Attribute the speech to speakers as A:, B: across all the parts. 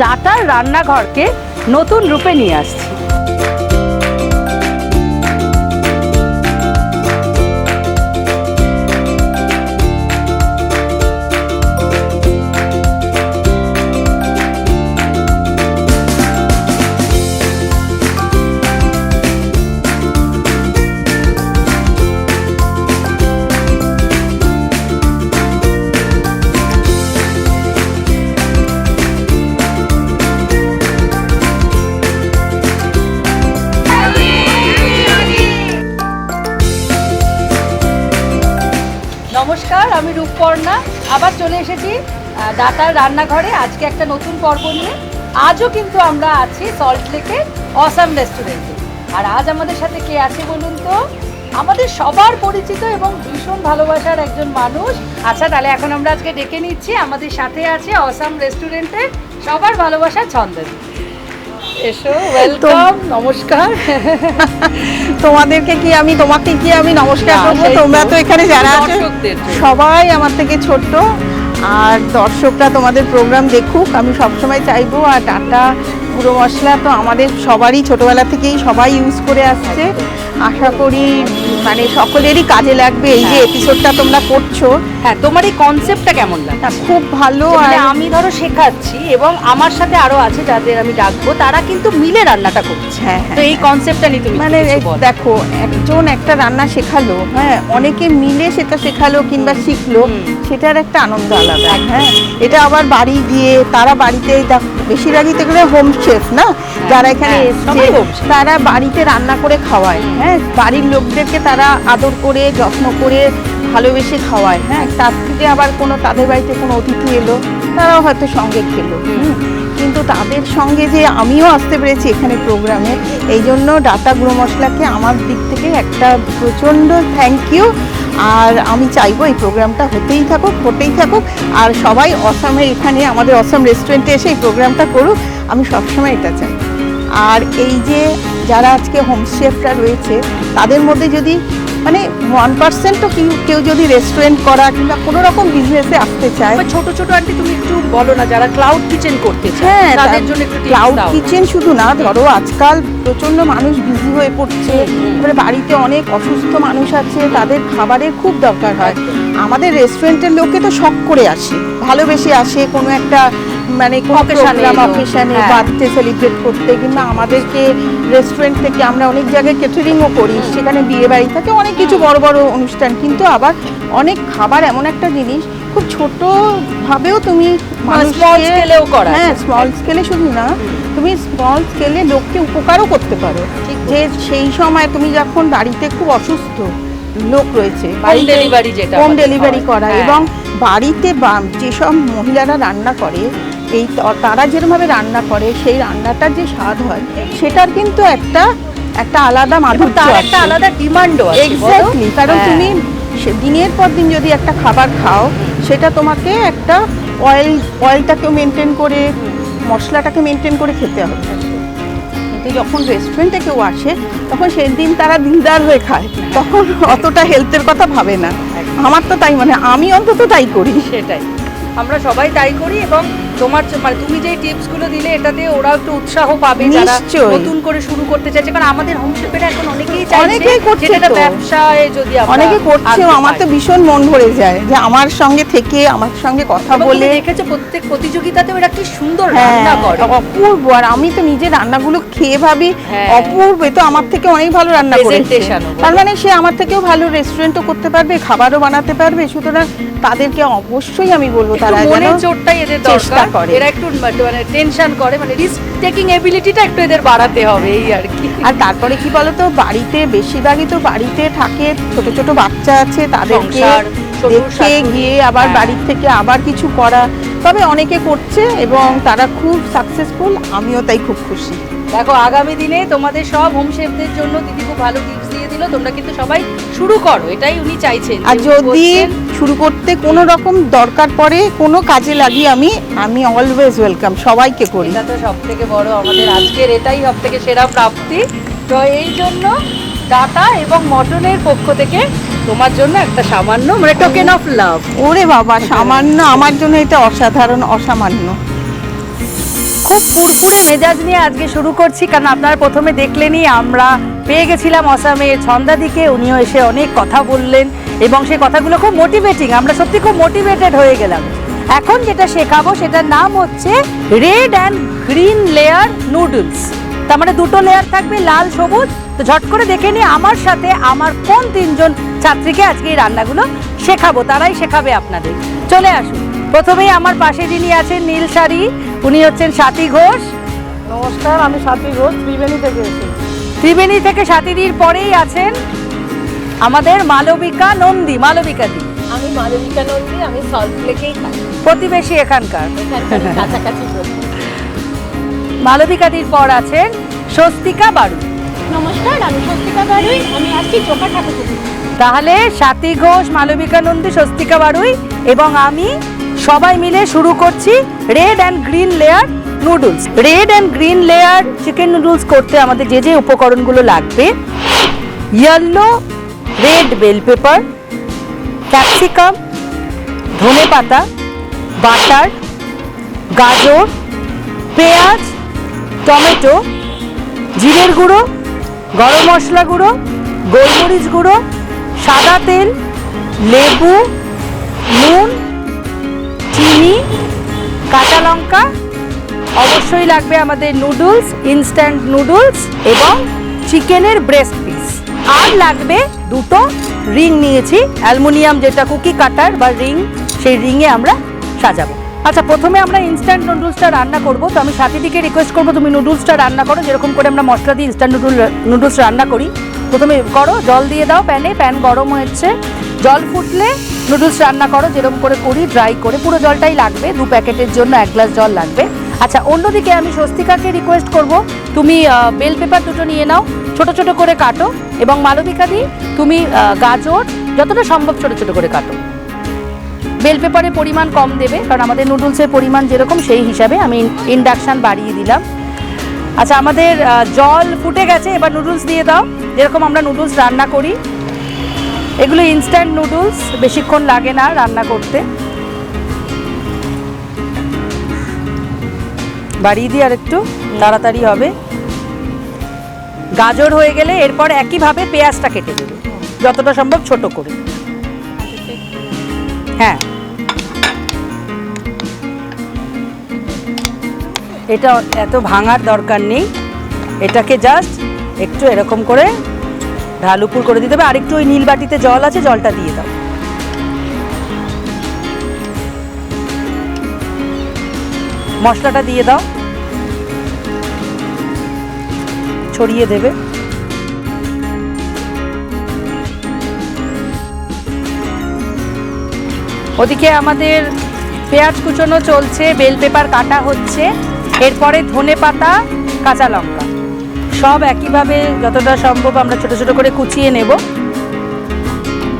A: ডাটার রান্নাঘরকে নতুন রূপে নিয়ে আসছি। আমি রূপপর্ণা, আবার চলে এসেছি ডাটার রান্নাঘরে, আজকে একটা নতুন পর্ব নিয়ে। আজও কিন্তু আমরা আছি সল্ট লেকে অসাম রেস্টুরেন্টে আর আজ আমাদের সাথে কে আছে বলুন তো? আমাদের সবার পরিচিত এবং ভীষণ ভালোবাসার একজন মানুষ। আচ্ছা তাহলে এখন আমরা আজকে ডেকে নিচ্ছি। আমাদের সাথে আছে অসাম রেস্টুরেন্টে সবার ভালোবাসার ছন্দন এসো ওয়েলকাম নমস্কার।
B: তোমাদেরকে কি আমি তোমাকে কি আমি নমস্কার করব? তোমরা তো এখানে যারা আছো সবাই আমার থেকে ছোট্ট। আর দর্শকরা তোমাদের প্রোগ্রাম দেখুক আমি সবসময় চাইব। আর টাটা গুঁড়ো মশলা তো আমাদের সবারই ছোটবেলা থেকেই সবাই ইউজ করে আসছে। আশা করি মানে সকলেরই কাজে লাগবে এই যে
A: হ্যাঁ।
B: এপিসোডটা তোমরা করছ।
A: হ্যাঁ তোমার এই কনসেপ্টটা কেমন লাগে
B: খুব ভালো
A: মানে
B: আর
A: আমি ধরো শেখাচ্ছি এবং আমার সাথে আরও আছে যাদের আমি ডাকবো তারা কিন্তু মিলে রান্নাটা করছে।
B: হ্যাঁ,
A: তো এই কনসেপ্টটা নিয়ে তুমি
B: মানে। দেখো একজন একটা রান্না শেখালো হ্যাঁ অনেকে মিলে সেটা শেখালো কিংবা শিখলো সেটার একটা আনন্দ আলাদা হ্যাঁ। এটা আবার বাড়ি গিয়ে তারা বাড়িতে বেশিরভাগই তো এখানে হোম শেফ না? যারা এখানে
A: হ্যাঁ,
B: এসছে। তারা বাড়িতে রান্না করে খাওয়ায় হ্যাঁ। বাড়ির লোকদেরকে তারা আদর করে, যত্ন করে ভালোবেসে খাওয়ায় হ্যাঁ? তার থেকে আবার কোনো, তাদের বাড়িতে কোনো অতিথি এলো, তারাও হয়তো সঙ্গে খেলো। কিন্তু তাদের সঙ্গে যে আমিও আসতে পেরেছি এখানে প্রোগ্রামে, এই জন্য ডাটা গুঁড়ো মশলাকে আমার দিক থেকে একটা প্রচণ্ড থ্যাংক ইউ আর আমি চাইব এই প্রোগ্রামটা হতেই থাকুক হতেই থাকুক। আর সবাই অসমে এখানে, আমাদের অসম রেস্টুরেন্টে এসে এই প্রোগ্রামটা করুক। আমি সবসময় এটা চাই। আর এই যে যারা আজকে হোম হোমশেফরা রয়েছে তাদের মধ্যে যদি মানে ওয়ান পার্সেন্টও কেউ যদি রেস্টুরেন্ট করা কিংবা কোনো রকম বিজনেসে আসতে চায়
A: ছোট ছোট আন্টি তুমি একটু বলো না যারা ক্লাউড কিচেন করতে চায়
B: হ্যাঁ
A: তাদের জন্য একটু
B: ক্লাউড
A: ক্লাউড
B: কিচেন শুধু না ধরো আজকাল প্রচণ্ড মানুষ বিজি হয়ে পড়ছে এবারে বাড়িতে অনেক অসুস্থ মানুষ আছে তাদের খাবারের খুব দরকার হয়। আমাদের রেস্টুরেন্টের লোকে তো শখ করে আসে ভালোবেসে আসে কোনো একটা মানে প্রোগ্রাম।
A: হ্যাঁ।
B: বার্থডে সেলিব্রেট করতে কিংবা আমাদেরকে রেস্টুরেন্ট থেকে আমরা অনেক জায়গায় কেটারিংও করি সেখানে বিয়ে বাড়ি থাকে অনেক কিছু বড় বড় অনুষ্ঠান কিন্তু আবার অনেক খাবার এমন একটা জিনিস খুব ছোট ভাবেও তুমি
A: মানে scale এও করা
B: হ্যাঁ স্মল স্কেলে শুধু না তুমি স্মল স্কেলে লোককে উপকারও করতে পারো। যে সেই সময় তুমি যখন বাড়িতে খুব অসুস্থ লোক রয়েছে
A: যেটা
B: হোম ডেলিভারি করা
A: হ্যাঁ।
B: এবং বাড়িতে যেসব মহিলারা রান্না করে এই তারা যেরকমভাবে রান্না করে সেই রান্নাটার যে স্বাদ হয় সেটার কিন্তু একটা একটা আলাদা মাধুর্য
A: একটা আলাদা ডিমান্ডও
B: এক্স্যাক্টলি কারণ
A: হ্যাঁ।
B: তুমি দিনের পর দিন যদি একটা খাবার খাও সেটা তোমাকে একটা অয়েল অয়েলটাকেও মেনটেন করে মশলাটাকে মেনটেন করে খেতে হবে। কিন্তু যখন রেস্টুরেন্টে কেউ আসে তখন সেই দিন তারা দিলদার হয়ে খায়। তখন অতটা হেলথের কথা ভাবে না। আমার তো তাই মানে আমি অন্তত তাই করি।
A: সেটাই। আমরা সবাই তাই করি এবং তোমার মানে তুমি যে টিপসগুলো দিলে এটাতে ওরা একটু উৎসাহ পাবে যারা নতুন করে শুরু করতে চাইছে। কারণ আমাদের এখন অনেকেই চাইছে
B: অনেকেই করছে
A: ব্যবসায় যদি
B: অনেকে
A: আনতে
B: আমার তো ভীষণ মন ভরে যায় যে আমার সঙ্গে থেকে আমার সঙ্গে কথা বলে।
A: দেখেছ প্রত্যেক প্রতিযোগিতাতেও এরা কি সুন্দর
B: হ্যাঁ,
A: রান্না করে।
B: অপূর্ব। আর আমি তো নিজে রান্নাগুলো খেয়ে ভাবি
A: হ্যাঁ।
B: অপূর্ব। তো আমার থেকে অনেক ভালো রান্না করেছে।
A: Presentation
B: তার মানে সে আমার থেকেও ভালো রেস্টুরেন্টও করতে পারবে খাবারও বানাতে পারবে। সুতরাং তাদেরকে অবশ্যই আমি বলব তারা যেন
A: মনের জোরটাই এদের
B: চেষ্টা
A: এরা একটু মানে টেনশন করে মানে রিস্ক টেকিং এবিলিটিটা একটু এদের বাড়াতে হবে এই আর কি।
B: আর তারপরে কি বলতো বাড়িতে বেশিরভাগই তো বাড়িতে থাকে ছোট ছোট বাচ্চা আছে তাদেরকে দেখে গিয়ে আবার
A: হ্যাঁ।
B: বাড়ির থেকে আবার কিছু করা। তবে অনেকে করছে এবং তারা খুব সাকসেসফুল আমিও তাই খুব খুশি।
A: দেখো আগামী দিনে তোমাদের সব হোম শেফদের জন্য দিদি খুব ভালো টিপস দিয়ে দিল তোমরা কিন্তু সবাই শুরু করো এটাই উনি চাইছেন
B: আর যদি শুরু করতে কোনো রকম দরকার পড়ে কোনো কাজে লাগি আমি আমি অলওয়েজ ওয়েলকাম সবাইকে করি।
A: এটা তো সব থেকে বড় আমাদের আজকের এটাই সব থেকে সেরা প্রাপ্তি। তো এই জন্য ডাটা এবং মটনের পক্ষ থেকে তোমার জন্য একটা সামান্য মানে টোকেন অফ লাভ
B: ওরে বাবা সামান্য আমার জন্য এটা অসাধারণ অসামান্য।
A: খুব ফুরফুরে মেজাজ নিয়ে আজকে শুরু করছি কারণ আপনারা প্রথমে দেখলেনই আমরা পেয়ে গেছিলাম অসামের ছন্দাদিকে উনিও এসে অনেক কথা বললেন। এবং সেই কথাগুলো খুব মোটিভেটিং আমরা সত্যি খুব মোটিভেটেড হয়ে গেলাম। এখন যেটা শেখাবো সেটার নাম হচ্ছে red and green layer noodles তার মানে দুটো লেয়ার থাকবে লাল সবুজ। তো ঝট করে দেখে নিই আমার সাথে আমার কোন তিনজন ছাত্রীকে আজকে এই রান্নাগুলো শেখাবো তারাই শেখাবে আপনাদের। চলে আসুন। প্রথমেই আমার পাশে যিনি আছেন নীল শাড়ি উনি হচ্ছেন স্বাতী ঘোষ।
B: নমস্কার আমি সাথী ঘোষ ত্রিবেণী থেকে এসেছি।
A: ত্রিবেণী থেকে স্বাতীদির পরেই আছেন আমাদের মালবিকা নন্দী মালবিকা দি।
C: আমি মালবিকা নন্দী আমি সল্ট লেকেই থাকি।
A: প্রতিবেশী এখানকার।
C: কাছাকাছি
A: মালবিকাদির পর আছেন স্বস্তিকা বাড়ু
C: নমস্কার আমি স্বস্তিকা বাড়ুই আমি আসছি চোখা ঠাকুর থেকে।
A: তাহলে স্বাতী ঘোষ মালবিকা নন্দী স্বস্তিকা বাড়ুই এবং আমি সবাই মিলে শুরু করছি red and green layer noodles red and green layer chicken noodles করতে আমাদের যে যে উপকরণগুলো লাগবে yellow red bell pepper capsicum ধনে পাতা বাটার গাজর পেঁয়াজ টমেটো জিরের গুঁড়ো, গরম মশলা গুঁড়ো, গোলমরিচ গুঁড়ো, সাদা তেল, লেবু, নুন, চিনি, কাঁচা লঙ্কা, অবশ্যই লাগবে আমাদের নুডলস ইনস্ট্যান্ট নুডলস এবং চিকেনের ব্রেস্ট পিস আর লাগবে দুটো রিং নিয়েছি, অ্যালুমিনিয়াম যেটা কুকি কাটার বা রিং সেই রিংয়ে আমরা সাজাবো। আচ্ছা প্রথমে আমরা ইনস্ট্যান্ট নুডলসটা রান্না করব। তো আমি সাথীদিকে রিকোয়েস্ট করব, তুমি নুডলসটা রান্না করো। যেরকম করে আমরা মশলা দিয়ে ইনস্ট্যান্ট নুডল নুডলস রান্না করি। প্রথমে করো, জল দিয়ে দাও প্যানে। প্যান গরম হয়েছে। জল ফুটলে নুডলস রান্না করো, যেরকম করে করি ড্রাই করে। পুরো জলটাই লাগবে। দু প্যাকেটের জন্য এক গ্লাস জল লাগবে। আচ্ছা অন্যদিকে আমি স্বস্তিকাকে রিকোয়েস্ট করব। তুমি বেল পেপার দুটো নিয়ে নাও, ছোট ছোট করে কাটো এবং মালবিকা দি, তুমি গাজর, যতটা সম্ভব ছোট ছোট করে কাটো। বেল পেপারের পরিমাণ কম দেবে, কারণ আমাদের নুডলসের পরিমাণ যেরকম, সেই হিসাবে আমি ইন্ডাকশান বাড়িয়ে দিলাম। আচ্ছা আমাদের জল ফুটে গেছে, এবার নুডলস দিয়ে দাও। যেরকম আমরা নুডলস রান্না করি, এগুলো ইনস্ট্যান্ট নুডলস বেশিক্ষণ লাগে না রান্না করতে। বাড়িয়ে দিই আর একটু তাড়াতাড়ি হবে। গাজর হয়ে গেলে এরপর একইভাবে পেঁয়াজটা কেটে দেবে, যতটা সম্ভব ছোট করে। হ্যাঁ। এটা এত ভাঙার দরকার নেই, এটাকে জাস্ট একটু এরকম করে ঢালুপুর করে দিতে হবে আর একটু ওই নীল বাটিতে জল আছে, জলটা দিয়ে দাও। মশলাটা দিয়ে দাও। ছড়িয়ে দেবে। ওদিকে আমাদের পেঁয়াজ কুচোনো চলছে, বেল পেপার কাটা হচ্ছে, এরপরে ধনে পাতা, কাঁচা লঙ্কা। সব একইভাবে যতটা সম্ভব আমরা ছোট ছোট করে কুচিয়ে নেব।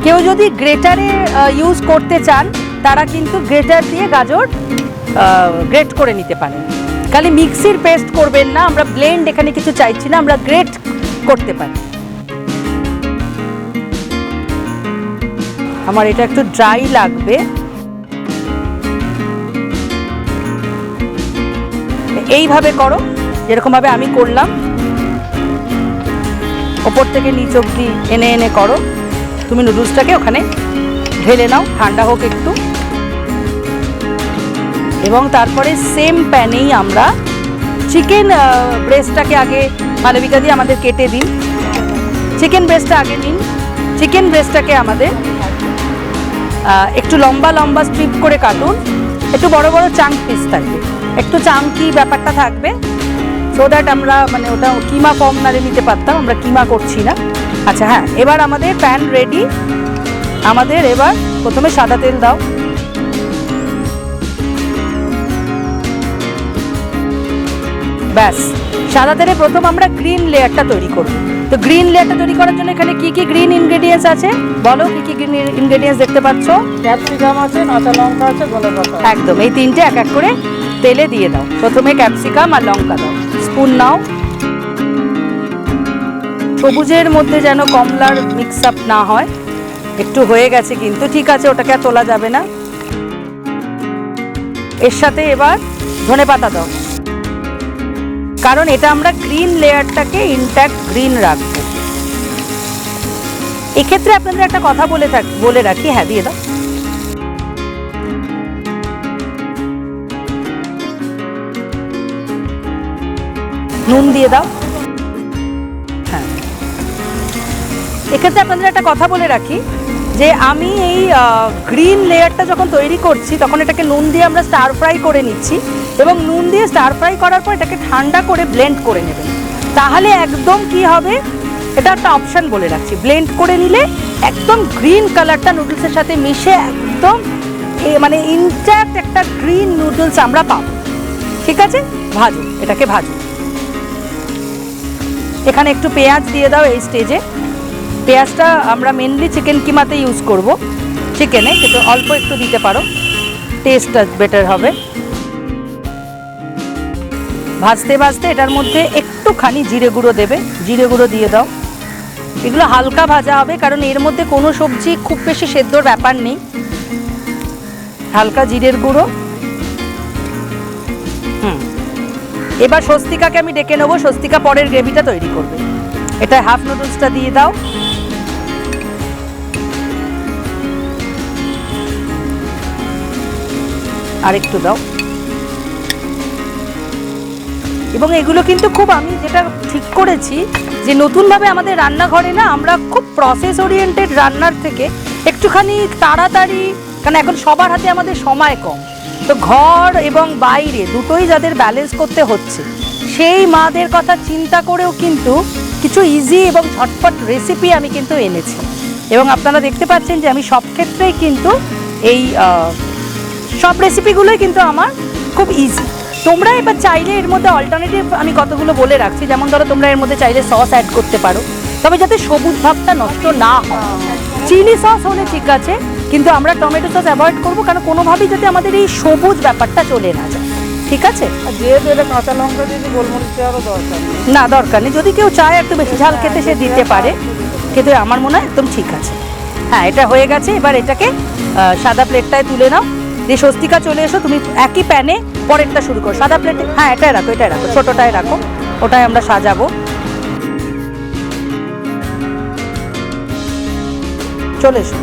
A: কেউ যদি গ্রেটারে ইউজ করতে চান, তারা কিন্তু গ্রেটার দিয়ে গাজর গ্রেট করে নিতে পারেন। খালি মিক্সির পেস্ট করবেন না, আমরা ব্লেন্ড এখানে কিছু চাইছি না, আমরা গ্রেট করতে পারি। আমার এটা একটু ড্রাই লাগবে। এইভাবে করো, যেরকমভাবে আমি করলাম। ওপর থেকে নিচ অব্দি এনে এনে করো। তুমি নুডলসটাকে ওখানে ঢেলে নাও, ঠান্ডা হোক একটু। এবং তারপরে সেম প্যানেই আমরা চিকেন ব্রেস্টটাকে আগে মালবিকা দিয়ে আমাদের কেটে দিন। চিকেন ব্রেস্টটা আগে নিন। চিকেন ব্রেস্টটাকে আমাদের একটু লম্বা লম্বা স্ট্রিপ করে কাটুন। একটু বড় বড় চাঙ্ক পিস থাকবে। একটু চাঙ্কি ব্যাপারটা থাকবে সো দ্যাট আমরা মানে ওটা কিমা কম নাড়ে নিতে পারতাম, আমরা কিমা করছি না। আচ্ছা হ্যাঁ এবার আমাদের প্যান রেডি আমাদের এবার প্রথমে সাদা তেল দাও। ব্যাস। সাদা তেলে প্রথম আমরা গ্রিন লেয়ারটা তৈরি করব। তো গ্রিন লেয়ারটা তৈরি করার জন্য এখানে কি কি গ্রিন ইনগ্রেডিয়েন্টস আছে? বলো কি কি গ্রিন ইনগ্রেডিয়েন্টস দেখতে পাচ্ছ?
B: ক্যাপসিকাম আছে কাঁচা লঙ্কা আছে ধনে পাতা
A: একদম এই তিনটে এক এক করে তেলে দিয়ে দাও। প্রথমে ক্যাপসিকাম আর লঙ্কা দাও। স্পুন নাও। সবুজের মধ্যে যেন কমলার মিক্স আপ না হয়। একটু হয়ে গেছে কিন্তু ঠিক আছে ওটাকে আর তোলা যাবে না। এর সাথে এবার ধনে পাতা দাও। কারণ এটা আমরা গ্রিন লেয়ারটাকে ইনট্যাক্ট গ্রিন রাখব। এক্ষেত্রে আপনাদের একটা কথা বলে থাক, বলে রাখি হ্যাঁ দিয়ে দাও। নুন দিয়ে দাও। হ্যাঁ। এক্ষেত্রে আপনাদের একটা কথা বলে রাখি যে আমি এই গ্রিন লেয়ারটা যখন তৈরি করছি, তখন এটাকে নুন দিয়ে আমরা স্টার ফ্রাই করে নিচ্ছি এবং নুন দিয়ে স্টার ফ্রাই করার পর এটাকে ঠান্ডা করে ব্লেন্ড করে নেবেন। তাহলে একদম কি হবে? এটা একটা অপশন বলে রাখছি। ব্লেন্ড করে নিলে একদম গ্রিন কালারটা নুডলসের সাথে মিশে একদম মানে ইনট্যাক্ট একটা গ্রিন নুডলস আমরা পাবো। ঠিক আছে? ভাজো, এটাকে ভাজো। এখানে একটু পেঁয়াজ দিয়ে দাও এই স্টেজে পেঁয়াজটা আমরা মেনলি চিকেন কিমাতে ইউজ করব। চিকেনে কিন্তু অল্প একটু দিতে পারো। টেস্টটা বেটার হবে। ভাজতে ভাজতে এটার মধ্যে একটুখানি জিরে গুঁড়ো দেবে। জিরে গুঁড়ো দিয়ে দাও। এগুলো হালকা ভাজা হবে, কারণ এর মধ্যে কোনো সবজি খুব বেশি সেদ্ধর ব্যাপার নেই। হালকা জিরের গুঁড়ো। হুম। এবার স্বস্তিকাকে আমি ডেকে নেব। স্বস্তিকা পরের গ্রেভিটা তৈরি করবে। এটা হাফ নুডলসটা দিয়ে দাও। আর একটু দাও। এবং এগুলো কিন্তু খুব আমি যেটা ঠিক করেছি যে নতুনভাবে আমাদের রান্নাঘরে না আমরা খুব প্রসেস ওরিয়েন্টেড রান্নার থেকে একটুখানি তাড়াতাড়ি, কারণ এখন সবার হাতে আমাদের সময় কম। তো ঘর এবং বাইরে দুটোই যাদের ব্যালেন্স করতে হচ্ছে, সেই মাদের কথা চিন্তা করেও কিন্তু কিছু ইজি এবং ঝটপট রেসিপি আমি কিন্তু এনেছি। এবং আপনারা দেখতে পাচ্ছেন যে আমি সব ক্ষেত্রেই কিন্তু এই সব রেসিপিগুলোই কিন্তু আমার খুব ইজি তোমরা এবার চাইলে এর মধ্যে অল্টারনেটিভ আমি কতগুলো বলে রাখছি যেমন ধরো তোমরা এর মধ্যে চাইলে সস অ্যাড করতে পারো। তবে যাতে সবুজ ভাবটা নষ্ট না হয়। চিলি সস হলে ঠিক আছে কিন্তু আমরা টমেটো সস অ্যাভয়েড করব কারণ কোনোভাবেই যাতে আমাদের এই সবুজ ব্যাপারটা চলে না যায়। ঠিক আছে?
B: আর যেহেতু এটা কাঁচা লঙ্কা গোলমরিচ আরও দরকার
A: না দরকার নেই। যদি কেউ চায় একটু বেশি ঝাল খেতে সে দিতে পারে। কিন্তু আমার মনে হয় একদম ঠিক আছে। হ্যাঁ এটা হয়ে গেছে। এবার এটাকে সাদা প্লেটটায় তুলে নাও। দিয়ে স্বস্তিকা চলে এসো, তুমি একই প্যানে পরেরটা শুরু করো। সাদা প্লেটে হ্যাঁ এটাই রাখো এটাই রাখো, ছোটোটাই রাখো, ওটাই আমরা সাজাবো। চলে এসো।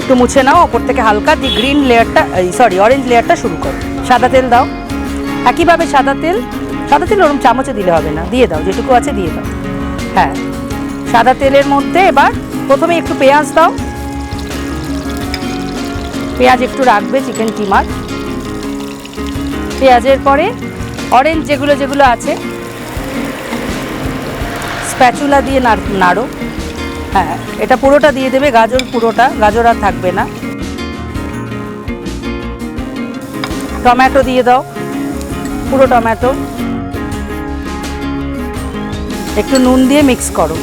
A: একটু মুছে নাও, ওপর থেকে হালকা দিয়ে গ্রিন লেয়ারটা সরি অরেঞ্জ লেয়ারটা শুরু করো। সাদা তেল দাও। একইভাবে সাদা তেল সাদা তেল ওরকম চামচে দিলে হবে না, দিয়ে দাও, যেটুকু আছে দিয়ে দাও। হ্যাঁ সাদা তেলের মধ্যে এবার প্রথমে একটু পেঁয়াজ দাও। পেঁয়াজ একটু রাখবে চিকেন কিমার পেঁয়াজের পরে অরেঞ্জ যেগুলো যেগুলো আছে স্প্যাচুলা দিয়ে নাড়- হ্যাঁ এটা পুরোটা দিয়ে দেবে, গাজর পুরোটা, গাজর আর থাকবে না। টমেটো দিয়ে দাও, পুরো টমেটো। একটু নুন দিয়ে মিক্স করো।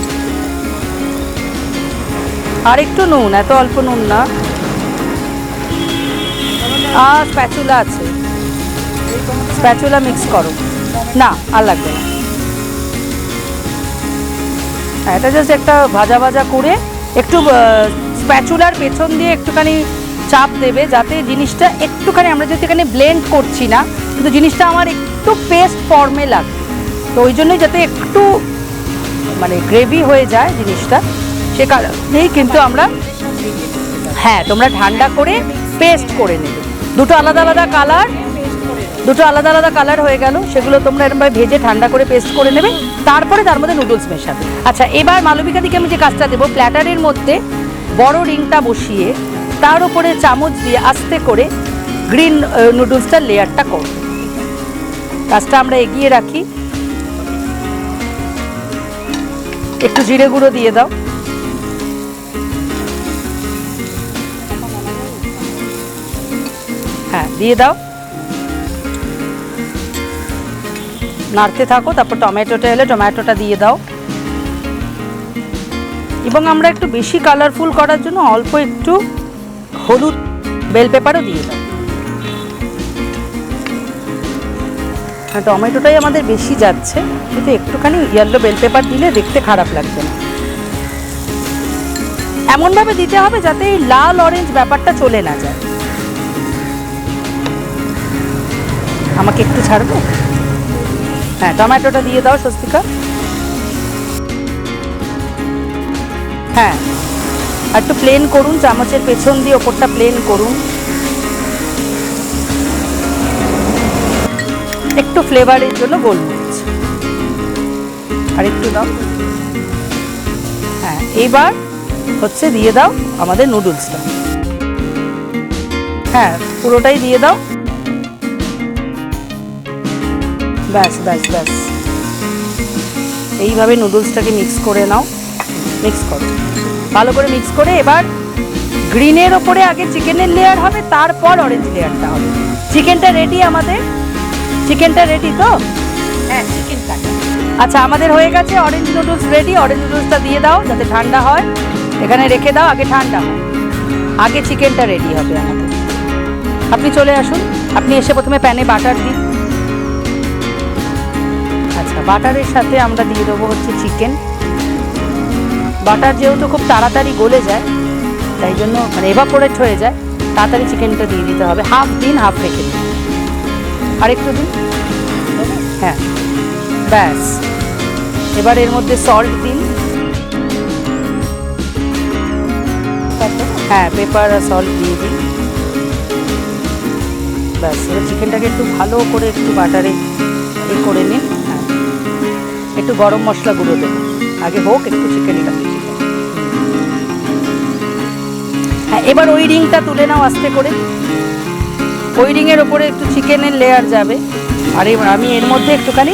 A: আর একটু নুন, এত অল্প নুন না। আর স্প্যাচুলা আছে। স্প্যাচুলা মিক্স করো। না আর লাগবে না। হ্যাঁ, এটা জাস্ট একটা ভাজা ভাজা করে একটু স্প্যাচুলার পেছন দিয়ে একটুখানি চাপ দেবে যাতে জিনিসটা একটুখানি আমরা যেহেতু এখানে ব্লেন্ড করছি না কিন্তু জিনিসটা আমার একটু পেস্ট ফর্মে লাগবে। তো ওই জন্যই যাতে একটু মানে গ্রেভি হয়ে যায় জিনিসটা সে কারণেই কিন্তু আমরা হ্যাঁ তোমরা ঠান্ডা করে পেস্ট করে নেবে। দুটো আলাদা আলাদা কালার, দুটো আলাদা আলাদা কালার হয়ে গেল। সেগুলো তোমরা এরকমভাবে ভেজে ঠান্ডা করে পেস্ট করে নেবে। তারপরে তার মধ্যে নুডলস মেশাবে। আচ্ছা এবার মালবিকা দিকে আমি যে কাজটা দেবো, প্ল্যাটারের মধ্যে বড় রিংটা বসিয়ে তার উপরে চামচ দিয়ে আস্তে করে গ্রিন নুডলসটার লেয়ারটা করো। কাজটা আমরা এগিয়ে রাখি। একটু জিরে গুঁড়ো দিয়ে দাও। হ্যাঁ দিয়ে দাও। নাড়তে থাকো, তারপর টমেটোটা এলে টমেটোটা দিয়ে দাও। এবং আমরা একটু বেশি কালারফুল করার জন্য অল্প একটু হলুদ বেল পেপারও দিয়ে দাও। হ্যাঁ টমেটোটাই আমাদের বেশি যাচ্ছে, কিন্তু একটুখানি ইয়েলো বেল পেপার দিলে দেখতে খারাপ লাগবে না। এমনভাবে দিতে হবে যাতে এই লাল অরেঞ্জ ব্যাপারটা চলে না যায়। আমাকে একটু ছাড়বে? হ্যাঁ টমেটোটা দিয়ে দাও, স্বস্তিকা। হ্যাঁ একটু প্লেন করুন, চামচের পেছন দিয়ে ওপরটা প্লেন করুন। একটু ফ্লেভারের জন্য গোলমরিচ। আর একটু দাও। হ্যাঁ এইবার হচ্ছে দিয়ে দাও আমাদের নুডলসটা। হ্যাঁ পুরোটাই দিয়ে দাও। ব্যাস ব্যাস ব্যাস। এইভাবে নুডলসটাকে মিক্স করে নাও। মিক্স করো। ভালো করে মিক্স করে এবার গ্রিনের ওপরে আগে চিকেনের লেয়ার হবে তারপর অরেঞ্জ লেয়ারটা হবে। চিকেনটা রেডি আমাদের? চিকেনটা রেডি তো?
B: হ্যাঁ চিকেন কাটা
A: আচ্ছা আমাদের হয়ে গেছে অরেঞ্জ নুডলস রেডি অরেঞ্জ নুডলসটা দিয়ে দাও যাতে ঠান্ডা হয়। এখানে রেখে দাও আগে ঠান্ডা হয়। আগে চিকেনটা রেডি হবে আমাদের। আপনি চলে আসুন। আপনি এসে প্রথমে প্যানে বাটার দিন। আচ্ছা বাটারের সাথে আমরা দিয়ে দেবো হচ্ছে চিকেন বাটার যেহেতু খুব তাড়াতাড়ি গলে যায়, তাই জন্য মানে এভাপোরেট হয়ে যায়, তাড়াতাড়ি চিকেনটা দিয়ে দিতে হবে। হাফ দিন হাফ রেখে দিন। আর একটু দিন? হ্যাঁ। ব্যাস। এবার এর মধ্যে সল্ট দিন। হ্যাঁ পেপার আর সল্ট দিয়ে দিন। ব্যাস, এবার চিকেনটাকে একটু ভালো করে একটু বাটারে করে নিন। একটু গরম মশলা গুঁড়ো দেবো। আগে হোক, একটু চিকেনটা হ্যাঁ এবার ওই রিংটা তুলে নাও আস্তে করে। ওই রিংয়ের ওপরে একটু চিকেনের লেয়ার যাবে। আর আমি এর মধ্যে একটুখানি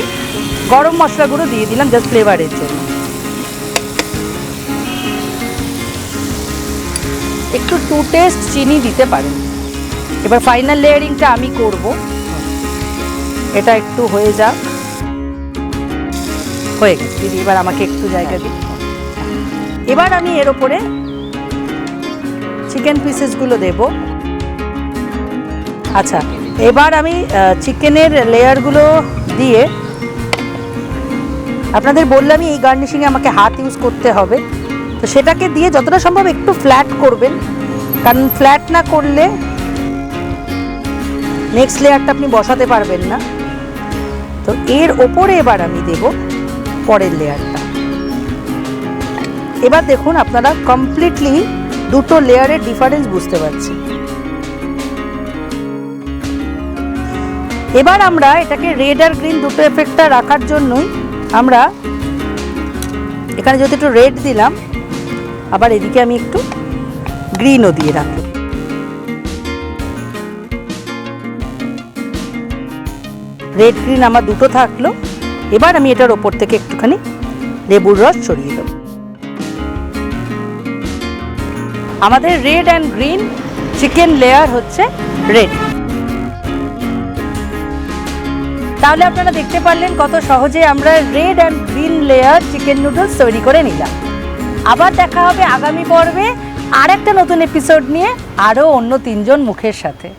A: গরম মশলা গুঁড়ো দিয়ে দিলাম জাস্ট ফ্লেভারের জন্য। একটু টু টেস্ট চিনি দিতে পারেন। এবার ফাইনাল লেয়ারিংটা আমি করব। এটা একটু হয়ে যাক। হয়ে গেছে। দিদি, এবার আমাকে একটু জায়গা দিন। এবার আমি এর ওপরে চিকেন পিসেসগুলো দেব। আচ্ছা এবার আমি চিকেনের লেয়ারগুলো দিয়ে আপনাদের বললামই এই গার্নিশিংয়ে আমাকে হাত ইউজ করতে হবে। তো সেটাকে দিয়ে যতটা সম্ভব একটু ফ্ল্যাট করবেন। কারণ ফ্ল্যাট না করলে নেক্সট লেয়ারটা আপনি বসাতে পারবেন না। তো এর ওপরে এবার আমি দেব পরের লেয়ারটা। এবার দেখুন আপনারা কমপ্লিটলি দুটো লেয়ারের ডিফারেন্স বুঝতে পারছেন এবার আমরা এটাকে রেড আর গ্রিন দুটো এফেক্টটা রাখার জন্যই আমরা এখানে যদি একটু রেড দিলাম, আবার এদিকে আমি একটু গ্রিনও দিয়ে রাখলাম রেড গ্রিন আমার দুটো থাকল। এবার আমি এটার ওপর থেকে একটুখানি লেবুর রস ছড়িয়ে দেবো। আমাদের red and green chicken layer হচ্ছে রেড। তাহলে আপনারা দেখতে পারলেন কত সহজে আমরা red and green layer chicken noodles তৈরি করে নিলাম। আবার দেখা হবে আগামী পর্বে আর একটা নতুন এপিসোড নিয়ে, আরও অন্য তিনজন মুখের সাথে।